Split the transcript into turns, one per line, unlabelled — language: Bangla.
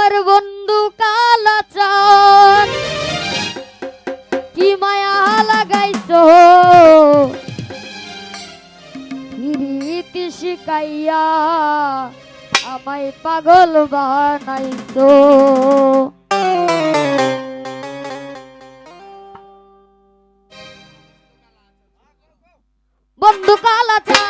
আমার বন্ধু কালাচন কি মায়া লাগাইছো? হিরিতি শিকাইয়া আমায় পাগল বানাইছো। বন্ধু কালাচন